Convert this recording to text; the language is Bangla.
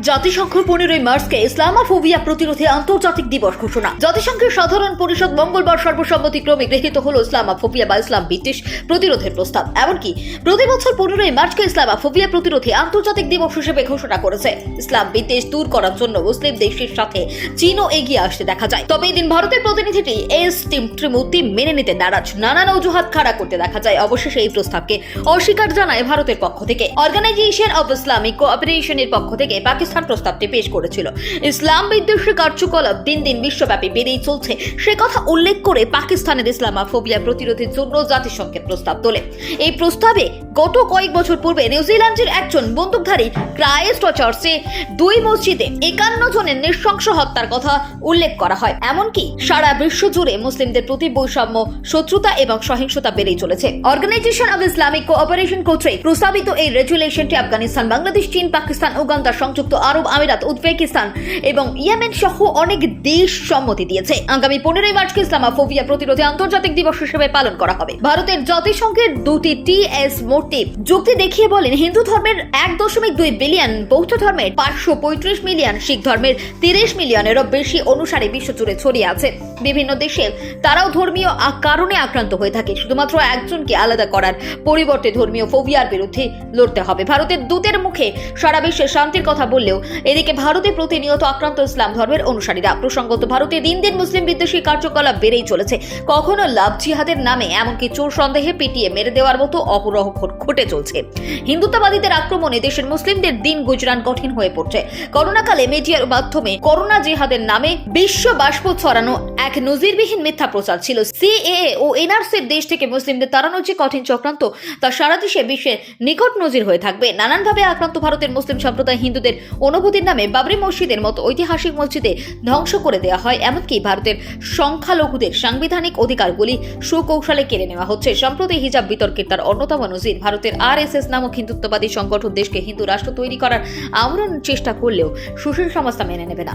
জাতিসংঘ পনেরোই মার্চকে ইসলামোফোবিয়া প্রতিরোধে আন্তর্জাতিক দিবস ঘোষণা। জাতিসংঘের সাধারণ পরিষদ মঙ্গলবার সর্বসম্মতিক্রমে গৃহীত হল ইসলামোফোবিয়া বা ইসলাম বিদ্বেষ প্রতিরোধের প্রস্তাব। এমনকি প্রতি বছর পনেরোই মার্চকে ইসলামোফোবিয়া প্রতিরোধে আন্তর্জাতিক দিবস হিসেবে ঘোষণা করেছে। ইসলাম বিদ্বেষ দূর করার জন্য মুসলিম দেশের সাথে চীনও এগিয়ে আসতে দেখা যায়। তবে এদিন ভারতের প্রতিনিধিটি এস টিম ত্রিমূর্তি মেনে নিতে নারাজ। নানান অজুহাত খাড়া করতে দেখা যায়। অবশেষে এই প্রস্তাবকে অস্বীকার জানায় ভারতের পক্ষ থেকে। অর্গানাইজেশন অব ইসলামিক কোঅপারেশনের পক্ষ থেকে পাকিস্তান প্রস্তাবটি পেশ করেছিল। ইসলাম বিদ্বেষী কার্যকলাপ দিন দিন বিশ্বব্যাপী বেড়েই চলছে। সে কথা উল্লেখ করে পাকিস্তানের ইসলামাফোবিয়া প্রতিরোধের জন্য জাতিসংঘের প্রস্তাব তোলে। এই প্রস্তাবে গত কয়েক বছর পূর্বে নিউজিল্যান্ডের একজন বন্দুকধারী ক্রাইস্ট চার্চে দুই মসজিদে একান্ন জনের নৃশংস হত্যার কথা উল্লেখ করা হয়। এমনকি সারা বিশ্ব জুড়ে মুসলিমদের প্রতি বৈষম্য, শত্রুতা এবং সহিংসতা বেড়েই চলেছে। অর্গানাইজেশন অব ইসলামিক কোঅপারেশন কর্তৃক প্রস্তাবিত এই রেজুলেশনটি আফগানিস্তান, বাংলাদেশ, চীন, পাকিস্তান, উগান্ডা সংযুক্ত আরব আমিরাত, উজবেকিস্তান এবং ইয়েমেন সহ অনেক দেশ সম্মতি দিয়েছে। আগামী পনেরোই মার্চকে ইসলামাফোবিয়া প্রতিরোধে আন্তর্জাতিক দিবস হিসেবে পালন করা হবে। ভারতের জাতিসংঘের দুটি টিএস মূর্তি যুক্তি দেখিয়ে বলেন, হিন্দু ধর্মের এক দশমিক দুই বিলিয়ন বৌদ্ধ ধর্মের পাঁচশো পঁয়ত্রিশ মিলিয়ন শিখ ধর্মের তিরিশ মিলিয়নেরও বেশি অনুসারে বিশ্বজুড়ে ছড়িয়ে আছে। বিভিন্ন দেশে তারাও ধর্মীয় কারণে আক্রান্ত হয়ে থাকে। শুধুমাত্র একজনকে আলাদা করার পরিবর্তে ধর্মীয় ফোবিয়ার বিরুদ্ধে লড়তে হবে। ভারতের দূতের মুখে সারা বিশ্বে শান্তির কথা বললেও এদিকে ভারতে প্রতিনিয়ত আক্রান্ত ইসলাম ধর্মের অনুসারীরা। প্রসঙ্গত, ভারতে দিন দিন মুসলিম বিদ্বেষী কার্যকলাপ বেড়েই চলেছে। কখনো লাভ জিহাদের নামে এমনকি চোর সন্দেহে পিটিয়ে মেরে দেওয়ার মতো অপরহ ঘটে চলছে। হিন্দুত্ববাদীদের আক্রমণে দেশের মুসলিমদের দিন গুজরান কঠিন হয়ে পড়ছে। করোনাকালে মিডিয়ার মাধ্যমে করোনা জিহাদের নামে বিশ্ব বাষ্প ছড়ানো এক নজিরবিহীন মিথ্যা প্রচার ছিল। সিএএ ও এনআরসির দেশ থেকে মুসলিমদের তাড়ানোর যে কঠিন চক্রান্ত, তা সারা দেশে বিশ্বের নিকট নজির হয়ে থাকবে। নানানভাবে আক্রান্ত ভারতের মুসলিম সম্প্রদায় হিন্দুদের অনুভূতির নামে বাবরি মসজিদের মতো ঐতিহাসিক মসজিদে ধ্বংস করে দেওয়া হয়। এমনকি ভারতের সংখ্যালঘুদের সাংবিধানিক অধিকারগুলি সুকৌশলে কেড়ে নেওয়া হচ্ছে। সম্প্রতি হিজাব বিতর্কের তার অন্যতম নজির ভারতের আরএসএস নামক হিন্দুত্ববাদী সংগঠন দেশকে হিন্দু রাষ্ট্র তৈরি করার আমরণ চেষ্টা করলেও সুশীল সমাজ তা মেনে নেবে না।